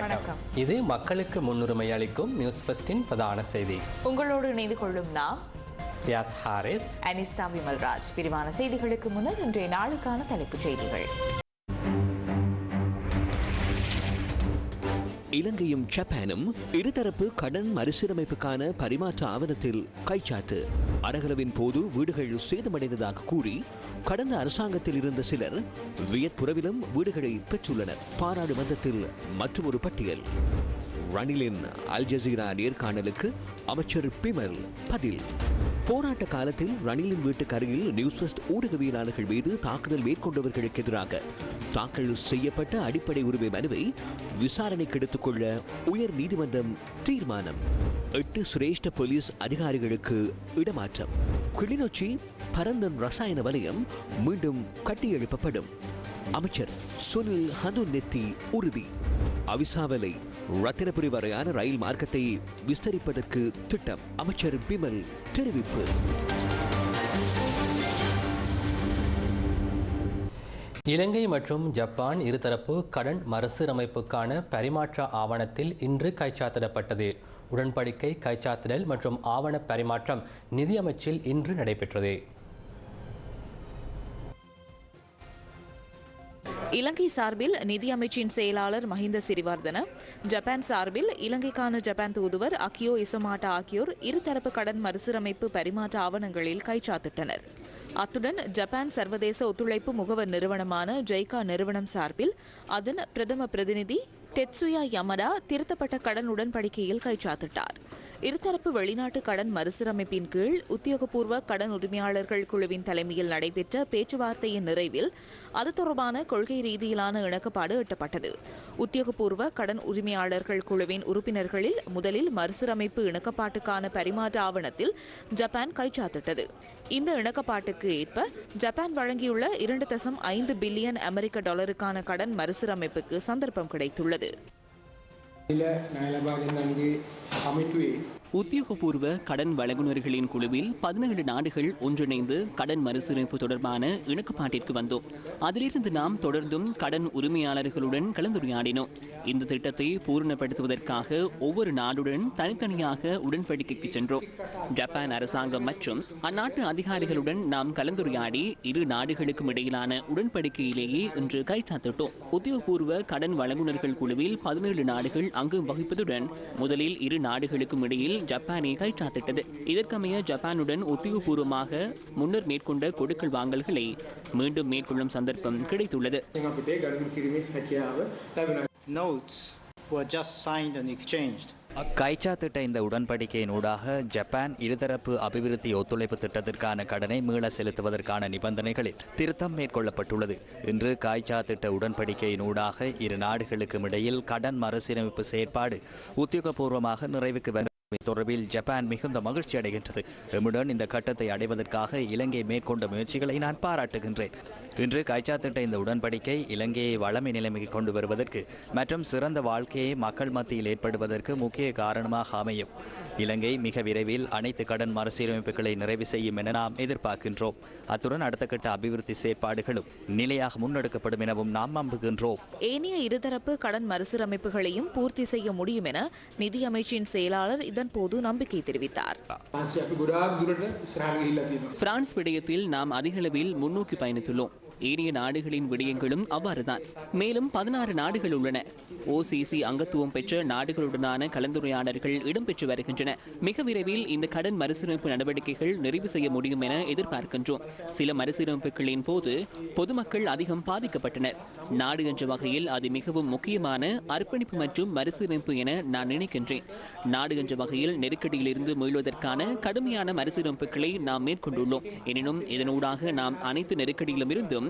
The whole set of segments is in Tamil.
வணக்கம். இது மக்களுக்கு முன்னுரிமை அளிக்கும் நியூஸ் ஃபர்ஸ்டின் பிரதான செய்தி. உங்களோடு இணைந்து கொள்ளும் நாம் யாஸ் ஹாரிஸ். அனிஸ்டா விமல்ராஜ். விரிவான செய்திகளுக்கு முன்னர் இன்றைய நாளுக்கான தலைப்புச் செய்திகள். இலங்கையும் ஜப்பானும் இருதரப்பு கடன் மறுசீரமைப்புக்கான பரிமாற்ற ஆவணத்தில் கைச்சாத்து. அடகலவின் போது வீடுகள் சேதமடைந்ததாக கூறி கடந்த அரசாங்கத்தில் இருந்த சிலர் வியட்புறவிலும் வீடுகளை பெற்றுள்ளனர். பாராளுமன்றத்தில் மற்றொரு பட்டியல். ரணிலின் அல் ஜசீரா நேர்காணலுக்கு அமைச்சர் பிமல் பதில். போராட்ட காலத்தில் ரணிலின் வீட்டுக்கு அருகில் நியூஸ் வெஸ்ட் ஊடகவியலாளர்கள் மீது தாக்குதல் மேற்கொண்டவர்களுக்கு எதிராக தாக்கல் செய்யப்பட்ட அடிப்படை உரிமை மனுவை விசாரணைக்கு எடுத்துக்கொள்ள உயர் நீதிமன்றம் தீர்மானம். எட்டு சிரேஷ்ட போலீஸ் அதிகாரிகளுக்கு இடமாற்றம். கிளிநொச்சி பரந்தன் ரசாயன வலயம் மீண்டும் கட்டியெழுப்பப்படும். அமைச்சர் சுனில் ஹந்துநெத்தி உறுதி. அவிசாவலை ரத்தினபுரி வரையான ரயில் மார்க்கத்தை விஸ்தரிப்பதற்கு திட்டம். அமைச்சர் பிமல் தெரிவிப்பு. இலங்கை மற்றும் ஜப்பான் இருதரப்பு கடன் மறுசீரமைப்புக்கான பரிமாற்ற ஆவணத்தில் இன்று கைச்சாத்திடப்பட்டது. உடன்படிக்கை கைச்சாத்திடல் மற்றும் ஆவண பரிமாற்றம் நிதியமைச்சில் இன்று நடைபெற்றது. இலங்கை சார்பில் நிதி அமைச்சின் செயலாளர் மஹிந்த சிறிவர்தன ஜப்பான் சார்பில் இலங்கைக்கான ஜப்பான் தூதுவர் அக்கியோ இசோமாட்டா ஆகியோர் இருதரப்பு கடன் மறுசீரமைப்பு பரிமாற்ற ஆவணங்களில் கைச்சாத்திட்டனர் அத்துடன் ஜப்பான் சர்வதேச ஒத்துழைப்பு முகவர் நிறுவனமான ஜெய்கா நிறுவனம் சார்பில் அதன் பிரதம பிரதிநிதி டெட்சுயா யமடா திருத்தப்பட்ட கடன் உடன்படிக்கையில் கைச்சாத்திட்டார் இருதரப்பு வெளிநாட்டு கடன் மறுசீரமைப்பின் கீழ் உத்தியோகபூர்வ கடன் உரிமையாளர்கள் குழுவின் தலைமையில் நடைபெற்ற பேச்சுவார்த்தையின் நிறைவில் அது தொடர்பான கொள்கை ரீதியிலான இணக்கப்பாடு எட்டப்பட்டது. உத்தியோகபூர்வ கடன் உரிமையாளர்கள் குழுவின் உறுப்பினர்களில் முதலில் மறுசீரமைப்பு இணக்கப்பாட்டுக்கான பரிமாற்ற ஆவணத்தில் ஜப்பான் கைச்சாத்திட்டது. இந்த இணக்கப்பாட்டுக்கு ஏற்ப ஜப்பான் வழங்கியுள்ள இரண்டு தசம் ஐந்து பில்லியன் அமெரிக்க டாலருக்கான கடன் மறுசீரமைப்புக்கு சந்தர்ப்பம் கிடைத்துள்ளது. නිල ණය ලබා දෙන්නන්ගේ කමිටුවේ உத்தியோகபூர்வ கடன் வழங்குநர்களின் குழுவில் பதினேழு நாடுகள் ஒன்றிணைந்து கடன் மறுசீரமைப்பு தொடர்பான இணக்கப்பாட்டிற்கு வந்தோம். அதிலிருந்து நாம் தொடர்ந்தும் கடன் உரிமையாளர்களுடன் கலந்துரையாடினோம். இந்த திட்டத்தை பூரணப்படுத்துவதற்காக ஒவ்வொரு நாடுடன் தனித்தனியாக உடன்படிக்கைக்கு சென்றோம். ஜப்பான் அரசாங்கம் மற்றும் அந்நாட்டு அதிகாரிகளுடன் நாம் கலந்துரையாடி இரு நாடுகளுக்கும் இடையிலான உடன்படிக்கையிலேயே இன்று கைச்சாத்திட்டோம். உத்தியோகபூர்வ கடன் வழங்குநர்கள் குழுவில் பதினேழு நாடுகள் அங்கு வகிப்பதுடன் முதலில் இரு நாடுகளுக்கும் இடையில் ஜப்பானை கைச்சாத்திட்டது. இதற்கமைய ஜப்பானுடன் உத்தியோகபூர்வமாக முன்னர் மேற்கொண்ட கொடுக்கல் வாங்கல்களை மீண்டும் மேற்கொள்ளும் சந்தர்ப்பம் கிடைத்துள்ளது. கைச்சாத்திட்ட இந்த உடன்படிக்கையினூடாக ஜப்பான் இருதரப்பு அபிவிருத்தி ஒத்துழைப்பு திட்டத்திற்கான கடனை மீள செலுத்துவதற்கான நிபந்தனைகளில் திருத்தம் மேற்கொள்ளப்பட்டுள்ளது. இன்று காய்ச்சாத்திட்ட உடன்படிக்கையினூடாக இரு நாடுகளுக்கும் இடையில் கடன் மறுசீரமைப்பு செயற்பாடு உத்தியோகபூர்வமாக நிறைவுக்கு வரும் தொடர்பில் ஜப்பான் மிகுந்த மகிழ்ச்சி அடைகின்றது எம்முடன் இந்த கட்டத்தை அடைவதற்காக இலங்கை மேற்கொண்ட முயற்சிகளை நான் பாராட்டுகின்றேன். இன்று கைச்சாத்திட்ட இந்த உடன்படிக்கை இலங்கையை வளமை நிலைமைக்கு கொண்டு வருவதற்கு மற்றும் சிறந்த வாழ்க்கையை மக்கள் மத்தியில் ஏற்படுவதற்கு முக்கிய காரணமாக அமையும். இலங்கை மிக விரைவில் அனைத்து கடன் மறுசீரமைப்புகளை நிறைவு செய்யும் என நாம் எதிர்பார்க்கின்றோம். அத்துடன் அடுத்த கட்ட அபிவிருத்தி செயற்பாடுகளும் நிலையாக முன்னெடுக்கப்படும் எனவும் நாம் நம்புகின்றோம். ஏனைய இருதரப்பு கடன் மறுசீரமைப்புகளையும் பூர்த்தி செய்ய முடியும் என நிதி அமைச்சின் செயலாளர் இதன் போது நம்பிக்கை தெரிவித்தார். பிரான்ஸ் விடயத்தில் நாம் அதிகளவில் முன்னோக்கி பயணித்துள்ளோம். ஏனைய நாடுகளின் விடயங்களும் அவ்வாறுதான். மேலும் பதினாறு நாடுகள் உள்ளன. ஓசிசி அங்கத்துவம் பெற்ற நாடுகளுடனான கலந்துரையாடல்கள் இடம்பெற்று வருகின்றன. மிக விரைவில் இந்த கடன் மறுசீரமைப்பு நடவடிக்கைகள் நிறைவு செய்ய முடியும் என எதிர்பார்க்கின்றோம். சில மறுசீரமைப்புகளின் போது பொதுமக்கள் அதிகம் பாதிக்கப்பட்டனர். நாடு என்ற வகையில் அது மிகவும் முக்கியமான அர்ப்பணிப்பு மற்றும் மறுசீரமைப்பு என நான் நினைக்கின்றேன். நாடு என்ற வகையில் நெருக்கடியிலிருந்து மீள்வதற்கான கடுமையான மறுசீரமைப்புகளை நாம் மேற்கொண்டுள்ளோம். எனினும் இதனூடாக நாம் அனைத்து நெருக்கடியிலும் இருந்தும்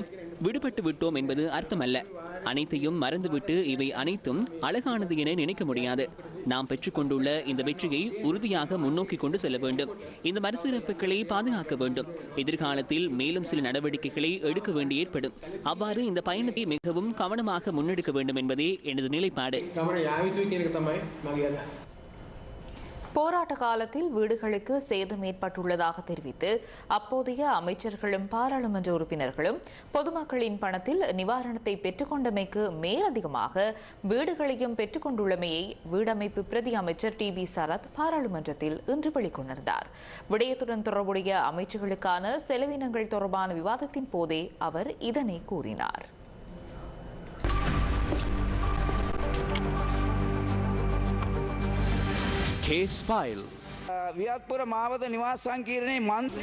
விடுபட்டு விட்டோம் என்பது அர்த்தமல்ல. அனைத்தையும் மறந்துவிட்டு இவை அனைத்தும் அழகானது என நினைக்க முடியாது. நாம் பெற்றுக்கொண்டுள்ள இந்த வெற்றியை உறுதியாக முன்னோக்கி கொண்டு செல்ல வேண்டும். இந்த மறுசீரமைப்புகளை பாதுகாக்க வேண்டும். எதிர்காலத்தில் மேலும் சில நடவடிக்கைகளை எடுக்க வேண்டி ஏற்படும். அவ்வாறு இந்த பயணத்தை மிகவும் கவனமாக முன்னெடுக்க வேண்டும் என்பதே எனது நிலைப்பாடு. போராட்ட காலத்தில் வீடுகளுக்கு சேதம் ஏற்பட்டுள்ளதாக தெரிவித்து அப்போதைய அமைச்சர்களும் பாராளுமன்ற உறுப்பினர்களும் பொதுமக்களின் பணத்தில் நிவாரணத்தை பெற்றுக்கொண்டமைக்கு மேலதிகமாக வீடுகளையும் பெற்றுக்கொண்டுள்ளமையை வீடமைப்பு பிரதி அமைச்சர் டி பி சரத் பாராளுமன்றத்தில் இன்று வெளிக்கொணர்ந்தார். விடயத்துடன் தொடர்புடைய அமைச்சர்களுக்கான செலவினங்கள் தொடர்பான விவாதத்தின் போதே அவர் இதனை கூறினார். Case file. வியாத்புர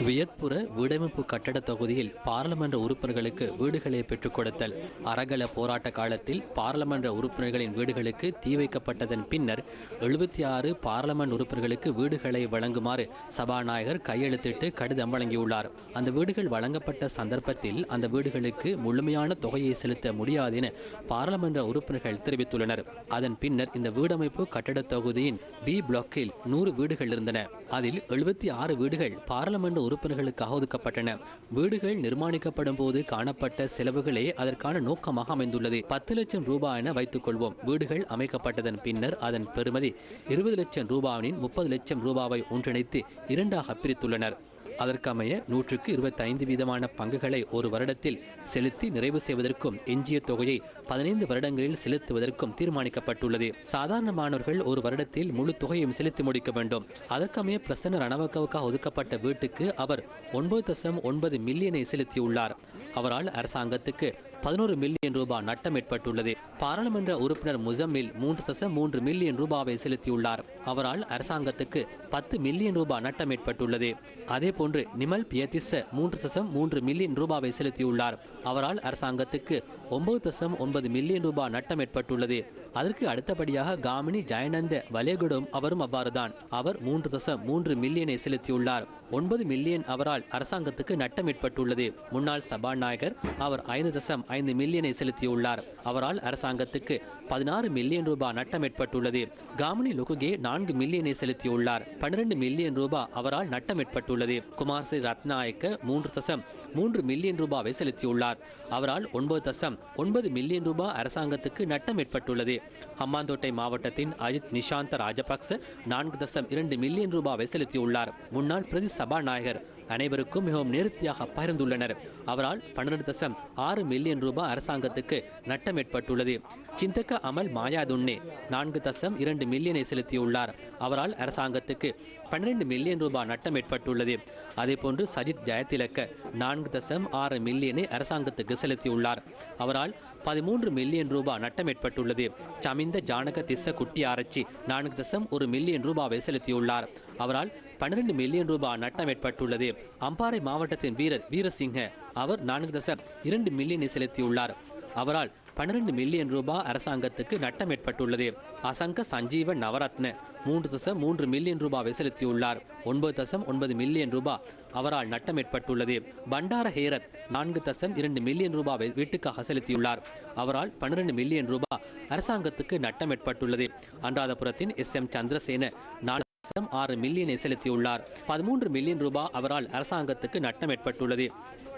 வியத்புர வீடமைப்பு கட்டட தொகுதியில் பாராளுமன்ற உறுப்பினர்களுக்கு வீடுகளை பெற்றுக் கொடுத்தல். அரகல போராட்ட காலத்தில் பாராளுமன்ற உறுப்பினர்களின் வீடுகளுக்கு தீ வைக்கப்பட்டதன் பின்னர் எழுபத்தி ஆறு பாராளுமன்ற உறுப்பினர்களுக்கு வீடுகளை வழங்குமாறு சபாநாயகர் கையெழுத்திட்டு கடிதம் வழங்கியுள்ளார். அந்த வீடுகள் வழங்கப்பட்ட சந்தர்ப்பத்தில் அந்த வீடுகளுக்கு முழுமையான தொகையை செலுத்த முடியாது என பாராளுமன்ற உறுப்பினர்கள் தெரிவித்துள்ளனர். அதன் பின்னர் இந்த வீடமைப்பு கட்டட தொகுதியின் பி பிளாக்கில் நூறு வீடுகள் இருந்த அதில் எழுபத்தி ஆறு வீடுகள் பாராளுமன்ற உறுப்பினர்களுக்காக ஒதுக்கப்பட்டன. வீடுகள் நிர்மாணிக்கப்படும் போது காணப்பட்ட செலவுகளே அதற்கான நோக்கமாக அமைந்துள்ளது. பத்து லட்சம் ரூபாய் என வைத்துக் கொள்வோம். வீடுகள் அமைக்கப்பட்டதன் பின்னர் அதன் பெறுமதி இருபது லட்சம் ரூபாயின் முப்பது லட்சம் ரூபாவை ஒன்றிணைத்து இரண்டாக பிரித்துள்ளனர். அதற்கமைய நூற்றுக்கு இருபத்தைந்து வீதமான பங்குகளை ஒரு வருடத்தில் செலுத்தி நிறைவு செய்வதற்கும் எஞ்சிய தொகையை பதினைந்து வருடங்களில் செலுத்துவதற்கும் தீர்மானிக்கப்பட்டுள்ளது. சாதாரணமானவர்கள் ஒரு வருடத்தில் முழு தொகையும் செலுத்தி முடிக்க வேண்டும். அதற்கமைய பிரசன்ன ரணவக்கவுக்காக ஒதுக்கப்பட்ட வீட்டுக்கு அவர் ஒன்பது தசம் ஒன்பது மில்லியனை செலுத்தியுள்ளார். அவரால் அரசாங்கத்துக்கு பதினோரு மில்லியன் ரூபாய் நட்டம் ஏற்பட்டுள்ளது. பாராளுமன்ற உறுப்பினர் முசம்மில் மூன்று தசம் மூன்று மில்லியன் ரூபாவை செலுத்தியுள்ளார். அவரால் அரசாங்கத்துக்கு பத்து மில்லியன் ரூபாய் நட்டம் ஏற்பட்டுள்ளது. அதே போன்று நிமல் பியதிச மூன்று தசம் மூன்று மில்லியன் ரூபாவை செலுத்தியுள்ளார். அவரால் அரசாங்கத்துக்கு ஒன்பது தசம் ஒன்பது மில்லியன் ரூபாய் நட்டம் ஏற்பட்டுள்ளது. அதற்கு அடுத்தபடியாக காமினி ஜெயநந்த வலேகுடும் அவரும் அவ்வாறுதான். அவர் மூன்று தசம் மூன்று மில்லியனை செலுத்தியுள்ளார். ஒன்பது மில்லியன் அவரால் அரசாங்கத்துக்கு நட்டம் ஏற்பட்டுள்ளது. முன்னாள் சபாநாயகர் அவர் ஐந்து தசம் ஐந்து மில்லியனை செலுத்தியுள்ளார். அவரால் அரசாங்கத்துக்கு பதினாறு மில்லியன் ரூபாய் நட்டம் ஏற்பட்டுள்ளது. காமினி லுகுகே நான்கு மில்லியனை செலுத்தியுள்ளார். பன்னிரண்டு மில்லியன் ரூபாய் அவரால் நட்டம் ஏற்பட்டுள்ளது. குமார் ரத்நாயக்க மூன்று தசம் மூன்று மில்லியன் ரூபாவை செலுத்தியுள்ளார். அவரால் ஒன்பது தசம் ஒன்பது மில்லியன் ரூபாய் அரசாங்கத்துக்கு நட்டம் ஏற்பட்டுள்ளது. அம்மாந்தோட்டை மாவட்டத்தின் அஜித் நிஷாந்த ராஜபக்ச நான்கு தசம் இரண்டு மில்லியன் ரூபாவை செலுத்தியுள்ளார். முன்னாள் பிரதி சபாநாயகர் அனைவருக்கும் மிகவும் நேர்த்தியாக பகிர்ந்துள்ளனர். அவரால் பன்னிரண்டு தசம் ஆறு மில்லியன் ரூபாய் அரசாங்கத்துக்கு நட்டம் ஏற்பட்டுள்ளது. சிந்தக்க அமல் மாயாதுண்ணே நான்கு தசம் இரண்டு மில்லியனை செலுத்தியுள்ளார். அவரால் அரசாங்கத்துக்கு பன்னிரண்டு மில்லியன் ரூபாய் நட்டம் ஏற்பட்டுள்ளது. அதேபோன்று சஜித் ஜெயதிலக்க நான்கு தசம் ஆறு மில்லியனை அரசாங்கத்துக்கு செலுத்தியுள்ளார். அவரால் பதிமூன்று மில்லியன் ரூபாய் நட்டம் ஏற்பட்டுள்ளது. சமிந்த ஜானக திஸ்ஸ குட்டி ஆரச்சி நான்கு தசம் ஒரு மில்லியன் ரூபாவை செலுத்தியுள்ளார். அவரால் பன்னிரண்டு மில்லியன் ரூபாய் நட்டம் ஏற்பட்டுள்ளது. அம்பாறை மாவட்டத்தின் வீரர் வீரசிங்க அவர் நான்கு தசம் இரண்டு மில்லியனை செலுத்தியுள்ளார். அவரால் பன்னிரண்டு மில்லியன் ரூபாய் அரசாங்கத்துக்கு நட்டம் ஏற்பட்டுள்ளது. அசங்க சஞ்சீவ நவரத்ன மூன்று தசம் மூன்று மில்லியன் ரூபாவை செலுத்தியுள்ளார். ஒன்பது தசம் ஒன்பது மில்லியன் ரூபாய் அவரால் நட்டம் ஏற்பட்டுள்ளது. பண்டார ஹேரத் நான்கு தசம் இரண்டு மில்லியன் ரூபாவை வீட்டுக்காக செலுத்தியுள்ளார். அவரால் பன்னிரண்டு மில்லியன் ரூபாய் அரசாங்கத்துக்கு நட்டம் ஏற்பட்டுள்ளது. அன்றாதபுரத்தின் எஸ் எம் சந்திரசேன நாலு தசம் ஆறு மில்லியனை செலுத்தியுள்ளார். பதிமூன்று மில்லியன் ரூபாய் அவரால் அரசாங்கத்துக்கு நட்டம் ஏற்பட்டுள்ளது.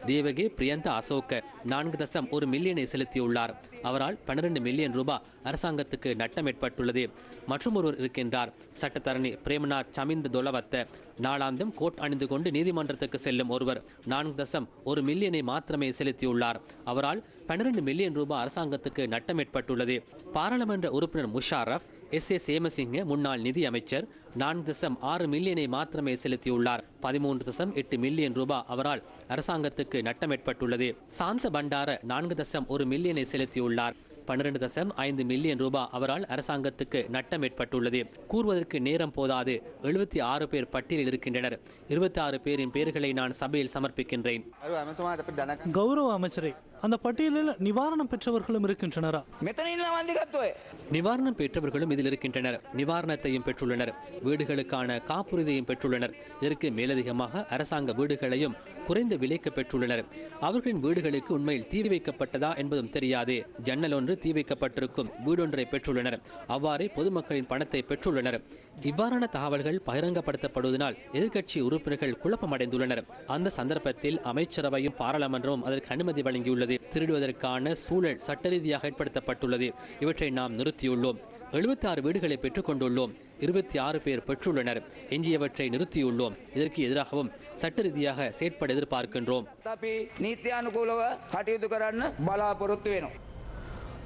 தேவகே பிரியந்த அசோக நான்கு தசம் ஒரு மில்லியனை செலுத்தியுள்ளார். அவரால் பன்னிரண்டு மில்லியன் ரூபாய் அரசாங்கத்துக்கு நட்டம் ஏற்பட்டுள்ளது. மற்றும் ஒருவர் இருக்கின்றார். சட்டத்தரணி பிரேமநாத் சமிந்த் தொலவத்த நாளாந்தம் கோட் அணிந்து கொண்டு நீதிமன்றத்துக்கு செல்லும் ஒருவர் நான்கு தசம் ஒரு மில்லியனை மாத்திரமே செலுத்தியுள்ளார். அவரால் பன்னிரண்டு மில்லியன் ரூபாய் அரசாங்கத்துக்கு நட்டம் ஏற்பட்டுள்ளது. பாராளுமன்ற உறுப்பினர் முஷாரஃப் எஸ். ஏ. சேமசிங்க முன்னாள் நிதி அமைச்சர் நான்கு தசம் ஆறு மில்லியனை மாத்திரமே செலுத்தியுள்ளார். பதிமூன்று தசம் எட்டு மில்லியன் ரூபாய் அவரால் அரசாங்கத்துக்கு நட்டம் ஏற்பட்டுள்ளது சாந்த பண்டார நான்கு தசம் ஒரு மில்லியனை செலுத்தியுள்ளார். பன்னிரண்டு தசம் ஐந்து மில்லியன் ரூபாய் அவரால் அரசாங்கத்துக்கு நட்டம் ஏற்பட்டுள்ளது கூறுவதற்கு நேரம் போதாது. எழுபத்தி ஆறு பேர் பட்டியலில் இருக்கின்றனர். இருபத்தி ஆறு பேரின் பெயர்களை நான் சபையில் சமர்ப்பிக்கின்றேன். கௌரவ அமைச்சரே அந்த பட்டியலில் நிவாரணம் பெற்றவர்களும் இருக்கின்றனரா? நிவாரணம் பெற்றவர்களும் இதில் இருக்கின்றனர். நிவாரணத்தையும் பெற்றுள்ளனர். வீடுகளுக்கான காப்புறுதியையும் பெற்றுள்ளனர். இதற்கு மேலதிகமாக அரசாங்க வீடுகளையும் குறைந்த விலைக்கு பெற்றுள்ளனர். அவர்களின் வீடுகளுக்கு உண்மையில் தீ வைக்கப்பட்டதா என்பதும் தெரியாது. ஜன்னல் ஒன்று தீ வைக்கப்பட்டிருக்கும். வீடொன்றை பெற்றுள்ளனர். அவ்வாறே பொதுமக்களின் பணத்தை பெற்றுள்ளனர். இவ்வாறான தகவல்கள் பகிரங்கப்படுத்தப்படுவதால் எதிர்க்கட்சி உறுப்பினர்கள் குழப்பமடைந்துள்ளனர். அந்த சந்தர்ப்பத்தில் அமைச்சரவையும் பாராளுமன்றமும் அதற்கு அனுமதி வழங்கியுள்ளது. திருடுவதற்கான சூழல் சட்டரீதியாக ஏற்படுத்தப்பட்டுள்ளது. இவற்றை நாம் நிறுத்தியுள்ளோம். எழுபத்தி ஆறு வீடுகளை பெற்றுக்கொண்டுள்ளோம் இருபத்தி ஆறு பேர் பெற்றுள்ளனர். எஞ்சியவற்றை நிறுத்தியுள்ளோம். இதற்கு எதிராகவும் சட்ட ரீதியாக செயற்பட எதிர்பார்க்கின்றோம்.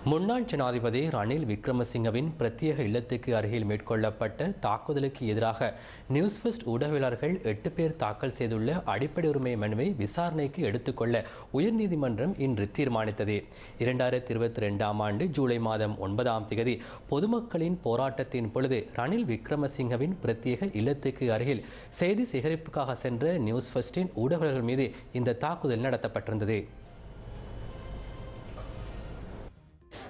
முன்னாள் ஜனாதிபதி ரணில் விக்ரமசிங்கவின் பிரத்யேக இல்லத்துக்கு அருகில் மேற்கொள்ளப்பட்ட தாக்குதலுக்கு எதிராக நியூஸ் ஃபர்ஸ்ட் ஊடகவியலாளர்கள் எட்டு பேர் தாக்கல் செய்துள்ள அடிப்படை உரிமை மனுவை விசாரணைக்கு எடுத்துக்கொள்ள உயர்நீதிமன்றம் இன்று தீர்மானித்தது. இரண்டாயிரத்தி இருபத்தி ரெண்டாம் ஆண்டு ஜூலை மாதம் ஒன்பதாம் தேதி பொதுமக்களின் போராட்டத்தின் பொழுது ரணில் விக்ரமசிங்கவின் பிரத்யேக இல்லத்துக்கு அருகில் செய்தி சேகரிப்புக்காக சென்ற நியூஸ் ஃபர்ஸ்டின் ஊடகவியலாளர்கள் மீது இந்த தாக்குதல் நடத்தப்பட்டிருந்தது.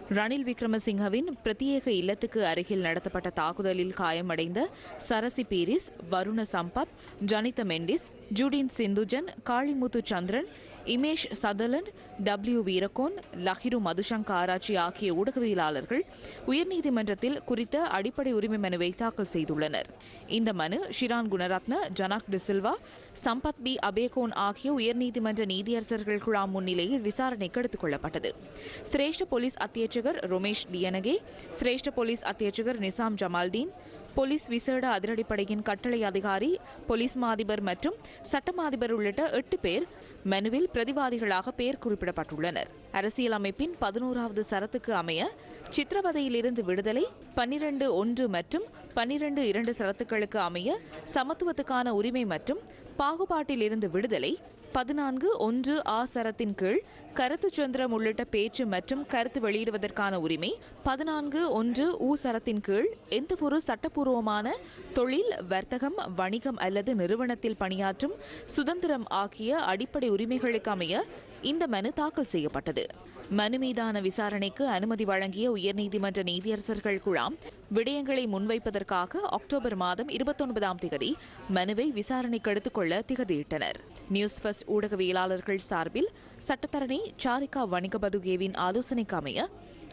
ரணில் விக்ரமசிங்கவின் பிரத்யேக இல்லத்துக்கு அருகில் நடத்தப்பட்ட தாக்குதலில் காயமடைந்த சரசி பீரிஸ் வருண சம்பத் ஜனித மெண்டிஸ் ஜுடின் சிந்துஜன் காளிமுத்து சந்திரன் இமேஷ் சதலன் டபிள்யூ வீரகோன் லஹிரு மதுசங்க ஆராய்ச்சி ஆகிய ஊடகவியலாளர்கள் உயர்நீதிமன்றத்தில் குறித்த அடிப்படை உரிமை மனுவை தாக்கல் செய்துள்ளனர். இந்த மனு ஷிரான் குணரத்ன ஜனாக் டிசில்வா சம்பத் பி அபேகோன் ஆகிய உயர்நீதிமன்ற நீதியரசர்கள் குழாம் முன்னிலையில் விசாரணைக்கு எடுத்துக் கொள்ளப்பட்டது. சிரேஷ்ட போலீஸ் அத்தியட்சகர் ரொமேஷ் டியனகே சிரேஷ்ட போலீஸ் அத்தியட்சகர் நிசாம் ஜமால்தீன் போலீஸ் விசேட அதிரடிப்படையின் கட்டளை அதிகாரி போலீஸ் மாதிபர் மற்றும் சட்டமாதிபர் உள்ளிட்ட எட்டு பேர் மனுவில் பிரதிவாதிகளாக பெயர் குறிப்பிடப்பட்டுள்ளனர். அரசியலமைப்பின் பதினோராவது சரத்துக்கு அமைய சித்திரவதையிலிருந்து விடுதலை பன்னிரண்டு ஒன்று மற்றும் பன்னிரண்டு இரண்டு சரத்துக்களுக்கு அமைய சமத்துவத்துக்கான உரிமை மற்றும் பாகுபாட்டிலிருந்து விடுதலை பதினான்கு ஒன்று ஆ சரத்தின் கீழ் கருத்து சுதந்திரம் உள்ளிட்ட பேச்சு மற்றும் கருத்து வெளியிடுவதற்கான உரிமை பதினான்கு ஒன்று ஊ சரத்தின் கீழ் எந்தவொரு சட்டப்பூர்வமான தொழில் வர்த்தகம் வணிகம் அல்லது நிறுவனத்தில் பணியாற்றும் சுதந்திரம் ஆகிய அடிப்படை உரிமைகளுக்கு அமைய இந்த மனு தாக்கல் செய்யப்பட்டது. மனு மீதான விசாரணைக்கு அனுமதி வழங்கிய உயர்நீதிமன்ற நீதியரசர்கள் குழாம் விடயங்களை முன்வைப்பதற்காக அக்டோபர் மாதம் இருபத்தொன்பதாம் திகதி மனுவை விசாரணைக்கு எடுத்துக்கொள்ள திகதியிட்டனர். நியூஸ் ஃபர்ஸ்ட் ஊடகவியலாளர்கள் சார்பில் சட்டத்தரணி சாரிகா வணிகபதுகேவின் ஆலோசனைக்கு அமைய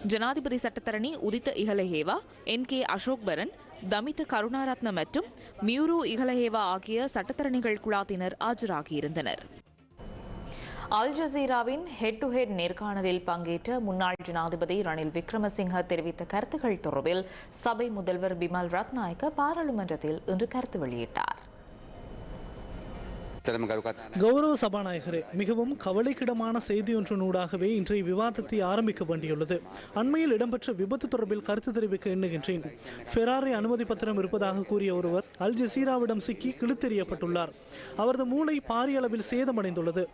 ஜனாதிபதி சட்டத்தரணி உதித்த இகலஹேவா என் கே அசோக் பரன் தமித்த கருணாரத்ன மற்றும் மியூரு இகலஹேவா ஆகிய சட்டத்தரணிகள் குழாத்தினர் ஆஜராகியிருந்தனர். அல் ஜசீராவின் ஹெட் டு ஹெட் நேர்காணலில் பங்கேற்ற முன்னாள் ஜனாதிபதி ரணில் விக்ரமசிங்க தெரிவித்த கருத்துக்கள் தொடர்பில் சபை முதல்வர் பிமல் ரத்நாயக்க பாராளுமன்றத்தில் இன்று கருத்து வெளியிட்டார். கௌரவ சபாநாயகரே மிகவும் கவலைக்கிடமான செய்தியொன்றினூடாகவே இன்றைய விவாதத்தை ஆரம்பிக்க வேண்டியுள்ளது. அண்மையில் இடம்பெற்ற விபத்து தொடர்பில் கருத்து தெரிவிக்க எண்ணுகின்றேன். ஃபெராரி அனுமதி பத்திரம் இருப்பதாக கூறிய ஒருவர் அல் ஜசீராவிடம் சிக்கி கிழித்தெறியப்பட்டுள்ளார். அவரது மூளை பாரிய அளவில் சேதமடைந்துள்ளது.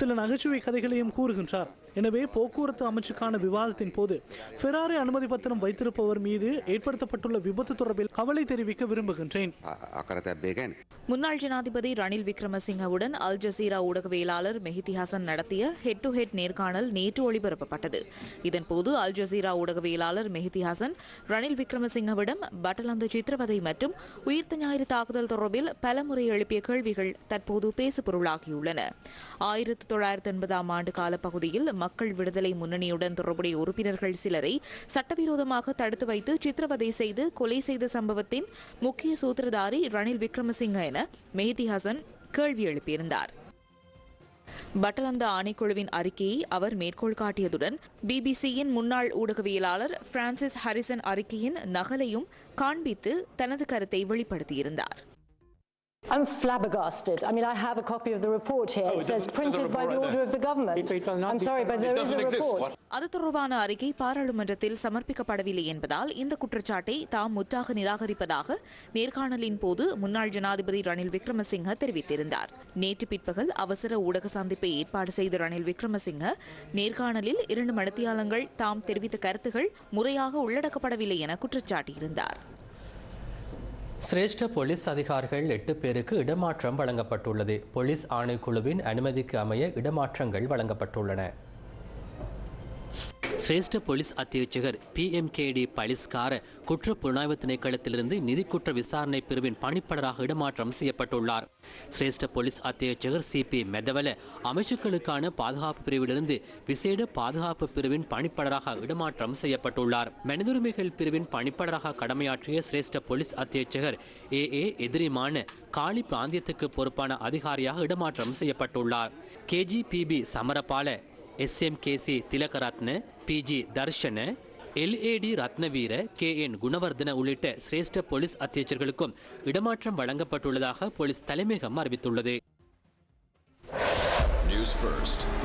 சில நகைச்சுவை கதைகளையும் கூறுகின்றார். எனவே போக்குவரத்து அமைச்சுக்கான விவாதத்தின் போது ஃபெராரி அனுமதி பத்திரம் வைத்திருப்பவர் மீது ஏற்படுத்தப்பட்டுள்ள விபத்து தொடர்பில் கவலை தெரிவிக்க விரும்புகின்றேன். முன்னாள் ஜனாதிபதி ரணில் சின்ஹவுடன் அல் ஜசீரா ஊடகவியலாளர் மெஹிதி ஹசன் நடத்திய ஹெட் டு ஹெட் நேர்காணல் நேற்று ஒளிபரப்பப்பட்டது. இதன்போது அல் ஜசீரா ஊடகவியலாளர் மெஹிதி ஹசன் ரணில் விக்ரமசிங்கவிடம் பட்டலந்து சித்திரவதை மற்றும் உயிர்த்த ஞாயிறு தாக்குதல் தொடர்பில் பலமுறை எழுப்பிய கேள்விகள் தற்போது பேசுபொருளாகியுள்ளன. ஆயிரத்தி தொள்ளாயிரத்தி எண்பதாம் ஆண்டு காலப்பகுதியில் மக்கள் விடுதலை முன்னணியுடன் தொடர்புடைய உறுப்பினர்கள் சிலரை சட்டவிரோதமாக தடுத்து வைத்து சித்திரவதை செய்து கொலை செய்த சம்பவத்தின் முக்கிய சூத்திரதாரி ரணில் விக்ரமசிங்க என மெஹதி ஹசன் கேள்வி எழுப்பியிருந்தார். பட்டலந்த ஆணைக்குழுவின் அறிக்கையை அவர் மேற்கோள் காட்டியதுடன் பிபிசியின் முன்னாள் ஊடகவியலாளர் பிரான்சிஸ் ஹரிசன் அறிக்கையின் நகலையும் காண்பித்து தனது கருத்தை வெளிப்படுத்தியிருந்தார். I'm flabbergasted. I mean, I have a copy of the report here. Oh, it it says printed by the order there. of the government. It- it I'm sorry, but there is a report. அது தொடர்பான அறிக்கை பாராளுமன்றத்தில் சமர்ப்பிக்கப்படவில்லை என்பதால் இந்த குற்றச்சாட்டை தாம் முற்றாக நிராகரிப்பதாக நேர்காணலின் போது முன்னாள் ஜனாதிபதி ரணில் விக்ரமசிங்க தெரிவித்திருந்தார் நேற்று பிற்பகல் அவசர ஊடக சந்திப்பை ஏற்பாடு செய்த ரணில் விக்ரமசிங்க நேர்காணலில் இரண்டு மடத்தியாளங்கள் தாம் தெரிவித்த கருத்துகள் முறையாக உள்ளடக்கப்படவில்லை என குற்றச்சாட்டியிருந்தார் சிரேஷ்ட போலீஸ் அதிகாரிகள் எட்டு பேருக்கு இடமாற்றம் வழங்கப்பட்டுள்ளது. போலீஸ் ஆணைக்குழுவின் அனுமதிக்கு அமைய இடமாற்றங்கள் வழங்கப்பட்டுள்ளன. சிரேஷ்ட போலீஸ் அத்தியட்சகர் P M K D Paliskara குற்ற புலனாய்வு திணைக்களத்திலிருந்து நிதி குற்ற விசாரணை பிரிவின் பணிப்பாளராக இடமாற்றம் செய்யப்பட்டுள்ளார். சிரேஷ்ட போலீஸ் அத்தியட்சகர் சி பி மெதவல அமைச்சுக்களுக்கான பாதுகாப்பு பிரிவிலிருந்து விசேட பாதுகாப்பு பிரிவின் பணிப்பாளராக இடமாற்றம் செய்யப்பட்டுள்ளார். மனிதுரிமைகள் பிரிவின் பணிப்பாளராக கடமையாற்றிய சிரேஷ்ட போலீஸ் அத்தியட்சகர் ஏ ஏ எதிரிமான காலி பிராந்தியத்துக்கு பொறுப்பான அதிகாரியாக இடமாற்றம் செய்யப்பட்டுள்ளார். K G P P Samarapala S M K C Thilakaratne P G Darshana L A D Ratnaweera K N Gunawardena உள்ளிட்ட சிரேஷ்ட போலீஸ் அத்தியட்சர்களுக்கும் இடமாற்றம் வழங்கப்பட்டுள்ளதாக போலீஸ் தலைமையகம் அறிவித்துள்ளது.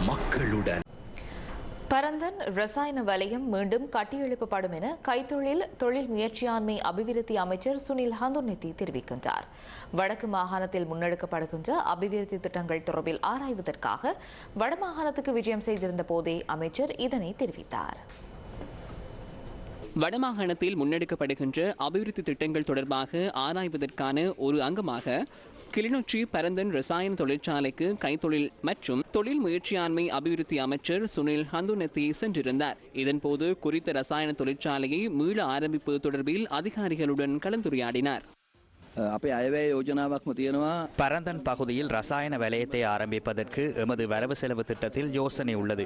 மக்களுடன். பரந்தன் ரசாயன வலயம் மீண்டும் கட்டியெழுப்பப்படும் என கைத்தொழில் தொழில் முயற்சியாண்மை அபிவிருத்தி அமைச்சர் சுனில் ஹந்துர்னிதி தெரிவிக்கின்றார். வடக்கு மாகாணத்தில் முன்னெடுக்கப்படுகின்ற அபிவிருத்தி திட்டங்கள் தொடர்பில் ஆராய்வதற்காக வடமாகாணத்துக்கு விஜயம் செய்திருந்த போதே அமைச்சர் இதனை தெரிவித்தார். வடமாகாணத்தில் முன்னெடுக்கப்படுகின்ற அபிவிருத்தி திட்டங்கள் தொடர்பாக ஆராய்வதற்கான ஒரு அங்கமாக கிளிநொச்சி பரந்தன் ரசாயன தொழிற்சாலைக்கு கைத்தொழில் மற்றும் தொழில் முயற்சியாண்மை அபிவிருத்தி அமைச்சர் சுனில் ஹந்துனத்தி சென்றிருந்தார். இதன்போது குறித்த ரசாயன தொழிற்சாலையை மீள ஆரம்பிப்பு தொடர்பில் அதிகாரிகளுடன் கலந்துரையாடினார். අපේ අයවැය යෝජනාවක්ම තියෙනවා பரந்தன் பகுதியில் ரசாயன வலயத்தை ஆரம்பிப்பதற்கு எமது வரவு செலவு திட்டத்தில் யோசனை உள்ளது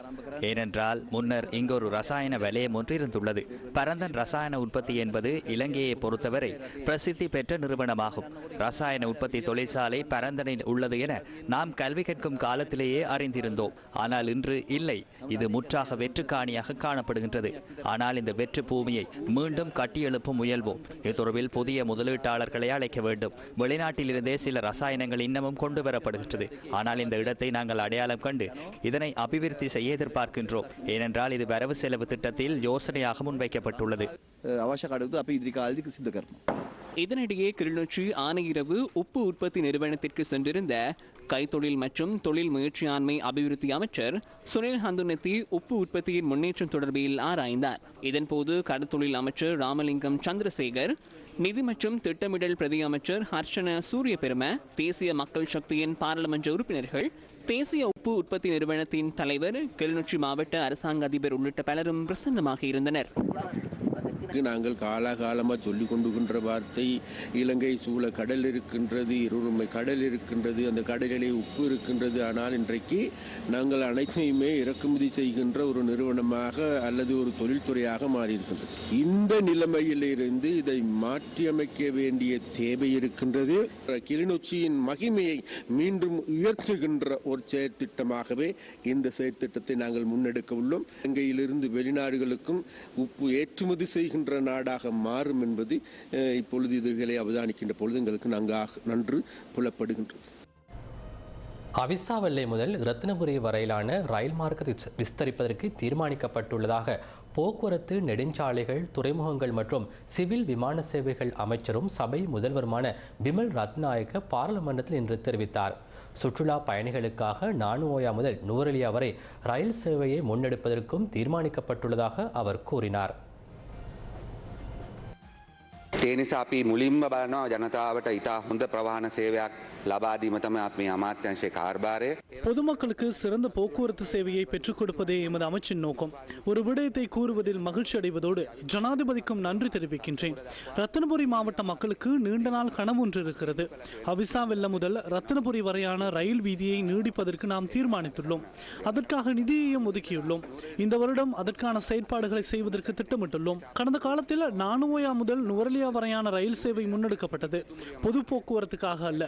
ஏனென்றால் முன்னர் இங்கொரு ரசாயன வலயம் ஒன்று இருந்துள்ளது பரந்தன் ரசாயன உற்பத்தி என்பது இலங்கையை பொறுத்தவரை பிரசித்தி பெற்ற நிறுவனமாகும் ரசாயன உற்பத்தி தொழிற்சாலை பரந்தனில் உள்ளது என நாம் கல்வி கற்கும் காலத்திலேயே அறிந்திருந்தோம் ஆனால் இன்று இல்லை இது முற்றாக வெற்று காணியாக காணப்படுகின்றது ஆனால் இந்த வெற்று பூமியை மீண்டும் கட்டியெழுப்பும் முயல்வோம் இது தொடர்பில் புதிய முதலீட்டாளர்களை அழைக்க கண்டுபிடிக்க வேண்டும். வெளிநாட்டிலிருந்தே சில ரசாயனங்கள் இன்னமும் கொண்டு வரப்படுகின்றது ஆனால் இந்த இடத்தை நாங்கள் அடையாளம் கண்டு இதனை அபிவிருத்தி செய்ய எதிர்பார்க்கின்றோம். ஏனென்றால் இது வரவு செலவு திட்டத்தில் யோசனையாக முன்வைக்கப்பட்டுள்ளது. இதனிடையே கிளிநொச்சி ஆணையிரவு உப்பு உற்பத்தி நிறுவனத்திற்கு சென்றிருந்த கைத்தொழில் மற்றும் தொழில் முயற்சியாண்மை அபிவிருத்தி அமைச்சர் சுனில் ஹந்துனத்தி உப்பு உற்பத்தியின் முன்னேற்றம் தொடர்பில் ஆராய்ந்தார். இதன்போது கடற்தொழில் அமைச்சர் ராமலிங்கம் சந்திரசேகர் நிதி மற்றும் திட்டமிடல் பிரதி அமைச்சர் ஹர்ஷன சூரிய பெரும தேசிய மக்கள் சக்தியின் பாராளுமன்ற உறுப்பினர்கள் தேசிய உப்பு உற்பத்தி நிறுவனத்தின் தலைவர் கிளிநொச்சி மாவட்ட அரசாங்க அதிபர் உள்ளிட்ட பலரும் பிரசன்னமாக இருந்தனர். நாங்கள் காலாகாலமாக சொல்லி கொண்டுகின்ற வார்த்தை. இலங்கை சூழ கடல் இருக்கின்றது இருமை கடல் இருக்கின்றது அந்த கடலிலே உப்பு இருக்கின்றது. ஆனால் இன்றைக்கு நாங்கள் அனைத்தையுமே இறக்குமதி செய்கின்ற ஒரு நிறுவனமாக அல்லது ஒரு தொழில்துறையாக மாறியிருக்கின்றது. இந்த நிலைமையிலிருந்து இதை மாற்றியமைக்க வேண்டிய தேவை இருக்கின்றது. கிளிநொச்சியின் மகிமையை மீண்டும் உயர்த்துகின்ற ஒரு செயற்திட்டமாகவே இந்த செயற்திட்டத்தை நாங்கள் முன்னெடுக்க உள்ளோம். இலங்கையிலிருந்து வெளிநாடுகளுக்கும் உப்பு ஏற்றுமதி செய்கின்ற நாடாக மாறும் என்பது இப்பொழுது இதுகளை அவதானிக்கின்ற பொழுது எங்களுக்கு நன்றாக நன்று புலப்படுகின்றது. அவிசாவல்லை முதல் ரத்தினபுரி வரையிலான ரயில் மார்க்கத்தை விஸ்தரிப்பதற்கு தீர்மானிக்கப்பட்டுள்ளதாக போக்குவரத்து நெடுஞ்சாலைகள் துறைமுகங்கள் மற்றும் சிவில் விமான சேவைகள் அமைச்சரும் சபை முதல்வருமான பிமல் ரத்நாயக்க பாராளுமன்றத்தில் இன்று தெரிவித்தார். சுற்றுலா பயணிகளுக்காக நானுஓயா முதல் நூரலியா வரை ரயில் சேவையை முன்னெடுப்பதற்கும் தீர்மானிக்கப்பட்டுள்ளதாக அவர் கூறினார். ඒ නිසා අපි මුලින්ම බලනවා ජනතාවට ඉතා හොඳ ප්‍රවාහන සේවයක් லபாதிமத்தம் அமாத்தியாசே பொதுமக்களுக்கு சிறந்த போக்குவரத்து சேவையை பெற்றுக் கொடுப்பதே எமது அமைச்சின் நோக்கம் ஒரு விடயத்தை கூறுவதில் மகிழ்ச்சி அடைவதோடு ஜனாதிபதிக்கும் நன்றி தெரிவிக்கின்றேன் ரத்தனபுரி மாவட்ட மக்களுக்கு நீண்ட நாள் கனவு ஒன்று இருக்கிறது அவிசா வெல்ல முதல் ரத்தனபுரி வரையான ரயில் வீதியை நீடிப்பதற்கு நாம் தீர்மானித்துள்ளோம் அதற்காக நிதியையும் ஒதுக்கியுள்ளோம் இந்த வருடம் அதற்கான செயற்பாடுகளை செய்வதற்கு திட்டமிட்டுள்ளோம் கடந்த காலத்தில் நானுவோயா முதல் நுவரலியா வரையான ரயில் சேவை முன்னெடுக்கப்பட்டது பொது போக்குவரத்துக்காக அல்ல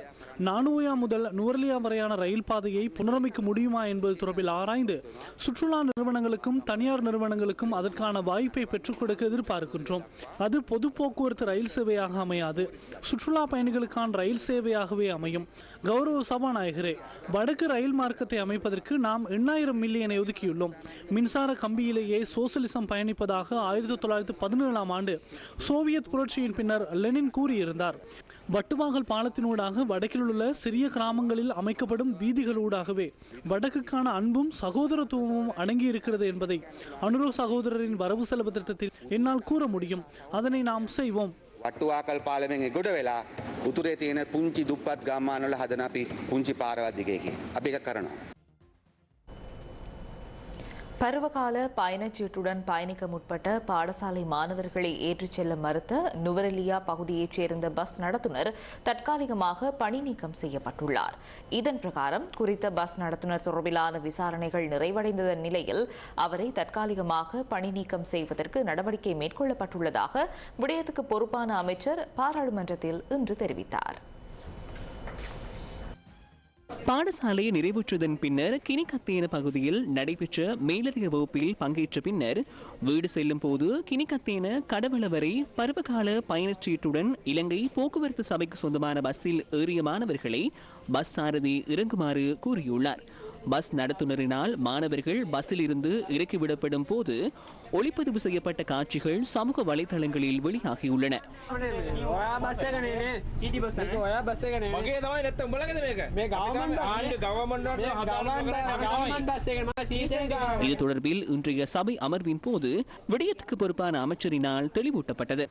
நானூயா முதல் நுவர்லியா வரையான ரயில் பாதையை புனரமைக்க முடியுமா என்பது தொடர்பில் ஆராய்ந்து சுற்றுலா நிறுவனங்களுக்கும் தனியார் நிறுவனங்களுக்கும் அதற்கான வாய்ப்பை பெற்றுக் கொடுக்க எதிர்பார்க்கின்றோம். அது பொது போக்குவரத்து ரயில் சேவையாக அமையாது. சுற்றுலா பயணிகளுக்கான ரயில் சேவையாகவே அமையும். கௌரவ சபாநாயகரே வடக்கு ரயில் மார்க்கத்தை அமைப்பதற்கு நாம் எண்ணாயிரம் மில்லியனை ஒதுக்கியுள்ளோம். மின்சார கம்பியிலேயே சோசலிசம் பயணிப்பதாக ஆயிரத்தி தொள்ளாயிரத்தி பதினேழாம் ஆண்டு சோவியத் புரட்சியின் பின்னர் லெனின் கூறியிருந்தார். வட்டுவாங்கல் பாலத்தினூடாக வடக்கில் உள்ள சிறிய கிராமங்களில் அமைக்கப்படும் வீதிகளூடாகவே வடக்குக்கான அன்பும் சகோதரத்துவமும் அடங்கி இருக்கிறது என்பதை அனுரோ சகோதரரின் வரவு செலவு திட்டத்தில் என்னால் கூற முடியும் அதனை நாம் செய்வோம் වට්ටුවාකල් පාලමෙන් එගොඩ වෙලා උතුරේ තියෙන පුංචි දුප්පත් ගම්මානවල හදන අපි පුංචි පාරවත් දිගයකින් අපි එක කරනවා. பருவகால பயணச்சீட்டுடன் பயணிக்க முற்பட்ட பாடசாலை மாணவர்களை ஏற்றிச் செல்ல மறுத்த நுவரெலியா பகுதியைச் சேர்ந்த பஸ் நடத்துனர் தற்காலிகமாக பணி நீக்கம் செய்யப்பட்டுள்ளார். இதன் பிரகாரம் குறித்த பஸ் நடத்துனர் தொடர்பிலான விசாரணைகள் நிறைவடைந்த நிலையில் அவரை தற்காலிகமாக பணி நீக்கம் செய்வதற்கு நடவடிக்கை மேற்கொள்ளப்பட்டுள்ளதாக விடயத்துக்கு பொறுப்பான அமைச்சர் பாராளுமன்றத்தில் இன்று தெரிவித்தார். பாடசாலை நிறைவுற்றதன் பின்னர் கினிகத்தேன பகுதியில் நடைபெற்ற மேலதிக வகுப்பில் பங்கேற்ற பின்னர் வீடு செல்லும் போது கினிகத்தேன கடவள வரை பருவகால பயணச்சீட்டுடன் இலங்கை போக்குவரத்து சபைக்கு சொந்தமான பஸ்ஸில் ஏறிய மாணவர்களை பஸ் சாரதி இறங்குமாறு கூறியுள்ளார். பஸ் நடத்துனரினால் மாணவர்கள் பஸ்ஸில் இருந்து இறக்கிவிடப்படும் போது ஒளிப்பதிவு செய்யப்பட்ட காட்சிகள் சமூக வலைதளங்களில் வெளியாகியுள்ளன. இது தொடர்பில் இன்றைய சபை அமர்வின் போது விடயத்துக்கு பொறுப்பான அமைச்சரினால் தெளிவூட்டப்பட்டது.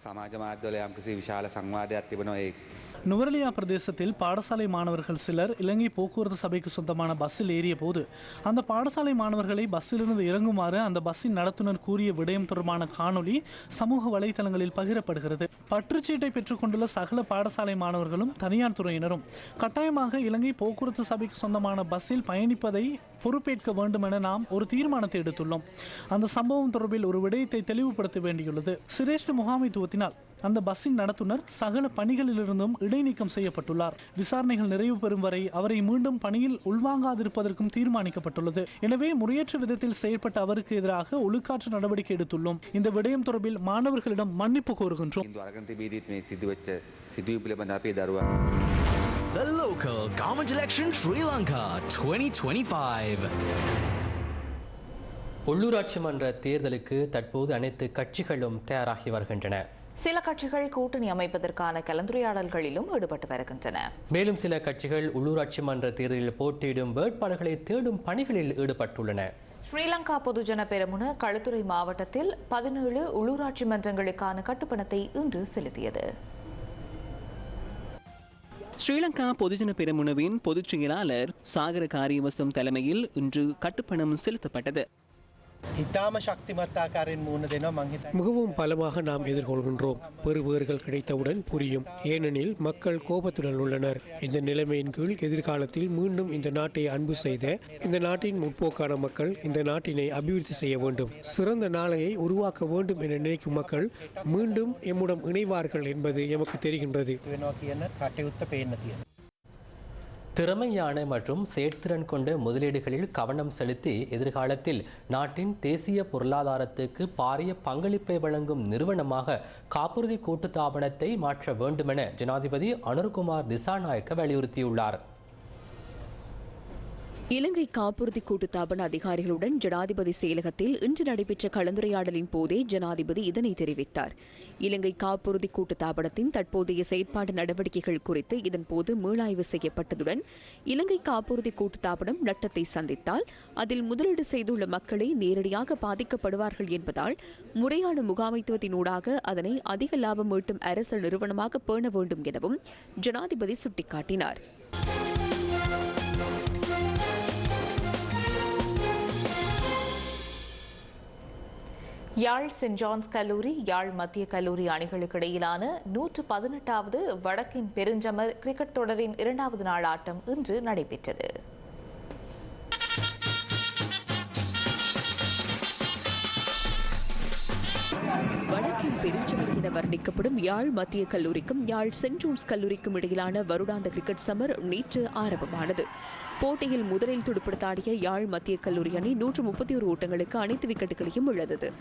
நுவரலியா பிரதேசத்தில் பாடசாலை மாணவர்கள் சிலர் இலங்கை போக்குவரத்து சபைக்கு சொந்தமான பஸ்ஸில் ஏறிய போது அந்த பாடசாலை மாணவர்களை பஸ்ஸிலிருந்து இறங்குமாறு அந்த பஸ்ஸின் நடத்துனர் கூறிய விடயம் தொடர்பான காணொலி சமூக வலைதளங்களில் பகிரப்படுகிறது. பற்றுச்சீட்டை பெற்றுக்கொண்டுள்ள சகல பாடசாலை மாணவர்களும் தனியார் துறையினரும் கட்டாயமாக இலங்கை போக்குவரத்து சபைக்கு சொந்தமான பஸ்ஸில் பயணிப்பதை பொறுப்பேற்க வேண்டும் என நாம் ஒரு தீர்மானத்தை எடுத்துள்ளோம். அந்த சம்பவம் தொடர்பில் ஒரு விடயத்தை தெளிவுபடுத்த வேண்டியுள்ளது. சிரேஷ்ட முகாமைத்துவத்தினால் அந்த பஸ்ஸின் நடத்துனர் சகல பணிகளிலிருந்தும் இடைநீக்கம் செய்யப்பட்டுள்ளார். விசாரணைகள் நிறைவு பெறும் வரை அவரை மீண்டும் பணியில் உள்வாங்காதிருப்பதற்கும் தீர்மானிக்கப்பட்டுள்ளது. எனவே முறையற்ற விதத்தில் செயற்பட்ட அவருக்கு எதிராக ஒழுக்காற்று நடவடிக்கை எடுத்துள்ளோம். இந்த விடயம் தொடர்பில் மாணவர்களிடம் மன்னிப்பு கோருகின்றோம். The local government election Sri Lanka 2025. உள்ளூராட்சி மன்ற தேர்தலுக்கு தற்போது அனைத்து கட்சிகளும் தயாராகி வருகின்றன. சில கட்சிகள் கூட்டணி அமைப்பதற்கான கலந்துரையாடல்களிலும் ஈடுபட்டு வருகின்றன. மேலும் சில கட்சிகள் உள்ளூராட்சி மன்ற தேர்தலில் போட்டியிடும் வேட்பாளர்களை தேடும் பணிகளில் ஈடுபட்டுள்ளன. ஸ்ரீலங்கா பொதுஜன பெருமுன களுத்துறை மாவட்டத்தில் பதினேழு உள்ளூராட்சி மன்றங்களுக்கான கட்டுப்பணத்தை இன்று செலுத்தியது. ஸ்ரீலங்கா பொதுஜன பெருமுனவின் பொதுச் செயலாளர் சாகர காரியவசம் தலைமையில் இன்று கட்டுப்பணம் செலுத்தப்பட்டது. மிகவும் பலமாக நாம் எதிர்கொள்கின்றோம். பெறுபேறுகள் கிடைத்தவுடன் புரியும். ஏனெனில் மக்கள் கோபத்துடன் உள்ளனர். இந்த நிலைமையின் கீழ் எதிர்காலத்தில் மீண்டும் இந்த நாட்டை அன்பு செய்த இந்த நாட்டின் முற்போக்கான மக்கள் இந்த நாட்டினை அபிவிருத்தி செய்ய வேண்டும். சிறந்த நாளையை உருவாக்க வேண்டும் என நினைக்கும் மக்கள் மீண்டும் எம்முடன் இணைவார்கள் என்பது எமக்கு தெரிகின்றது. திறமையான மற்றும் செயற்திறன் கொண்ட முதலீடுகளில் கவனம் செலுத்தி எதிர்காலத்தில் நாட்டின் தேசிய பொருளாதாரத்துக்கு பாரிய பங்களிப்பை வழங்கும் நிறுவனமாக காப்புறுதி கூட்டுத்தாபனத்தை மாற்ற வேண்டுமென ஜனாதிபதி அனுர்குமார் திசாநாயக்க வலியுறுத்தியுள்ளார். இலங்கை காப்புறுதி கூட்டுத்தாபன அதிகாரிகளுடன் ஜனாதிபதி செயலகத்தில் இன்று நடைபெற்ற கலந்துரையாடலின் போதே ஜனாதிபதி இதனை தெரிவித்தார். இலங்கை காப்புறுதி கூட்டுத்தாபனத்தின் தற்போதைய செயற்பாடு நடவடிக்கைகள் குறித்து இதன்போது மீளாய்வு செய்யப்பட்டதுடன் இலங்கை காப்புறுதி கூட்டுத்தாபனம் நட்டத்தை சந்தித்தால் அதில் முதலீடு செய்துள்ள மக்களே நேரடியாக பாதிக்கப்படுவார்கள் என்பதால் முறையான முகாமைத்துவத்தினூடாக அதனை அதிக லாபம் ஈட்டும் அரசு நிறுவனமாக பேண வேண்டும் எனவும் ஜனாதிபதி சுட்டிக்காட்டினார். யாழ் சென்ட் ஜான்ஸ் கல்லூரி யாழ் மத்திய கல்லூரி அணிகளுக்கு இடையிலான நூற்று பதினெட்டாவது வடக்கின் பெருஞ்சமர் கிரிக்கெட் தொடரின் இரண்டாவது நாள் ஆட்டம் இன்று நடைபெற்றது. வடக்கின் பெருஞ்சமர் என வர்ணிக்கப்படும் யாழ் மத்திய கல்லூரிக்கும் யாழ் சென்ட் ஜோன்ஸ் கல்லூரிக்கும் இடையிலான வருடாந்த கிரிக்கெட் சமர் நேற்று ஆரம்பமானது. போட்டியில் முதலில் துடுப்படுத்தாடிய யாழ் மத்திய கல்லூரி அணி நூற்று முப்பத்தி ஒரு ஓட்டங்களுக்கு அனைத்து விக்கெட்டுகளையும் இழந்தது.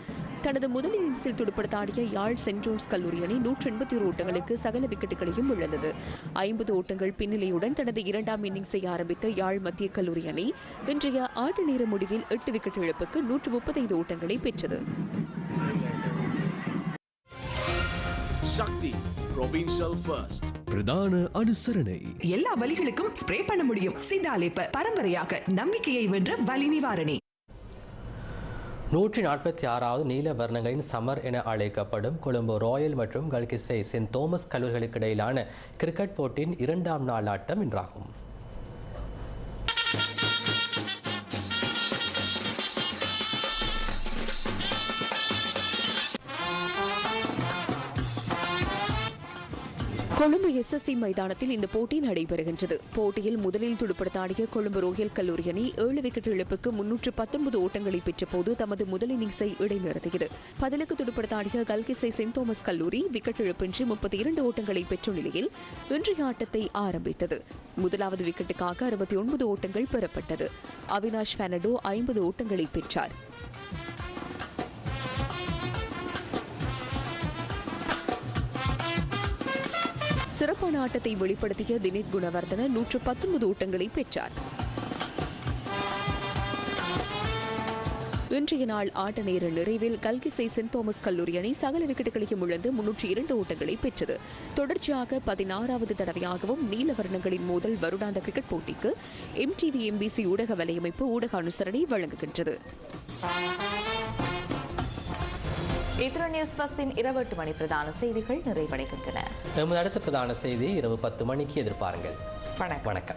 தனது முதல் இன்னிங்ஸில் துடுப்படுத்தாடிய யாழ் சென்ட் ஜோன்ஸ் கல்லூரி அணி நூற்று எண்பத்தி ஒரு ஓட்டங்களுக்கு சகல விக்கெட்டுகளையும் இழந்தது. ஐம்பது ஓட்டங்கள் பின்னிலையுடன் தனது இரண்டாம் இன்னிங்ஸை ஆரம்பித்த யாழ் மத்திய கல்லூரி அணி இன்றைய ஆட்ட நேர முடிவில் எட்டு விக்கெட் இழப்புக்கு நூற்று முப்பத்தைந்து ஓட்டங்களை பெற்றது. Shakti Provincial First. பிரதான அனுசரணை. எல்லா வலிகளுக்கும் ஸ்ப்ரே பண்ண முடியும். சிந்தாலேப்ப பரம்பரையாக நம்பிக்கையை வென்ற வலி நிவாரணி. நூற்றி நாற்பத்தி ஆறாவது நீல வர்ணங்களின் சமர் என அழைக்கப்படும் கொழும்பு ராயல் மற்றும் கல்கிசை சென்ட் தோமஸ் கல்லூரிகளுக்கு இடையிலான கிரிக்கெட் போட்டியின் இரண்டாம் நாள் ஆட்டம் இன்றாகும். கொழும்பு எஸ்எஸ்சி மைதானத்தில் இந்த போட்டி நடைபெறுகின்றது. போட்டியில் முதலில் துடுப்படுத்தாடிய கொழும்பு ரோயல் கல்லூரி அணி ஏழு விக்கெட் இழப்புக்கு முன்னூற்று பத்தொன்பது ஓட்டங்களை பெற்றபோது தமது முதல் இன்னிங்ஸை இடைநிறுத்தியது. பதிலுக்கு துடுப்படுத்தாடிய கல்கிசை சென்ட் தோமஸ் கல்லூரி விக்கெட் இழப்பின்றி முப்பத்தி இரண்டு ஓட்டங்களை பெற்ற நிலையில் இன்றைய ஆட்டத்தை ஆரம்பித்தது. முதலாவது விக்கெட்டுக்காக அறுபத்தி ஒன்பது ஓட்டங்கள் பெறப்பட்டது. அவினாஷ் பெனடோ ஐம்பது ஓட்டங்களை பெற்றார். சிறப்பான ஆட்டத்தை வெளிப்படுத்திய தினேத் குணவர்தன நூற்று பத்தொன்பது ஓட்டங்களை பெற்றார். இன்றைய நாள் ஆட்ட நேர நிறைவில் கல்கிசை சென்ட் தோமஸ் கல்லூரி அணி சகல விக்கெட்டுகளையும் இழந்து முன்னூற்றி இரண்டு ஓட்டங்களை பெற்றது. தொடர்ச்சியாக பதினாறாவது தடவையாகவும் நீலவர்ணங்களின் மோதல் வருடாந்த கிரிக்கெட் போட்டிக்கு எம்டிவி எம்பிசி ஊடக வலையமைப்பு ஊடக அனுசரணை வழங்குகின்றது. இத்துடன் நியூஸ் பஸ்ஸின் இரவு எட்டு மணி பிரதான செய்திகள் நிறைவடைகின்றன. எமது அடுத்த பிரதான செய்தி இரவு பத்து மணிக்கு எதிர்பாருங்கள். வணக்கம். வணக்கம்.